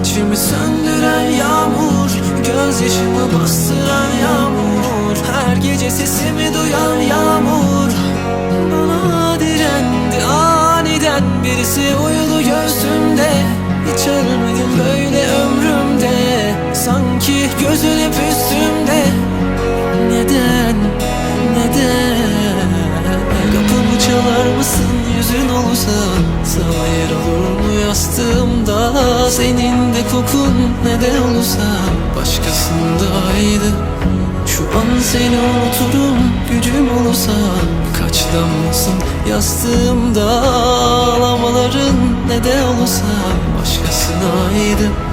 İçimi söndüren yağmur Gözyaşımı bastıran yağmur. Her gece sesimi duyan yağmur. Bana direndi aniden Birisi uyudu gözümde Hiç ölmedim böyle ömrümde? Sanki gözün hep üstümde. Neden, neden? Kapımı çalar mısın yüzün olursa? Sana yer olur Senin de kokun ne de olursa Başkasındaydı Şu an seni unuturum gücüm olursa Kaç damlasın yastığımda Ağlamaların ne de olursa Başkasına ait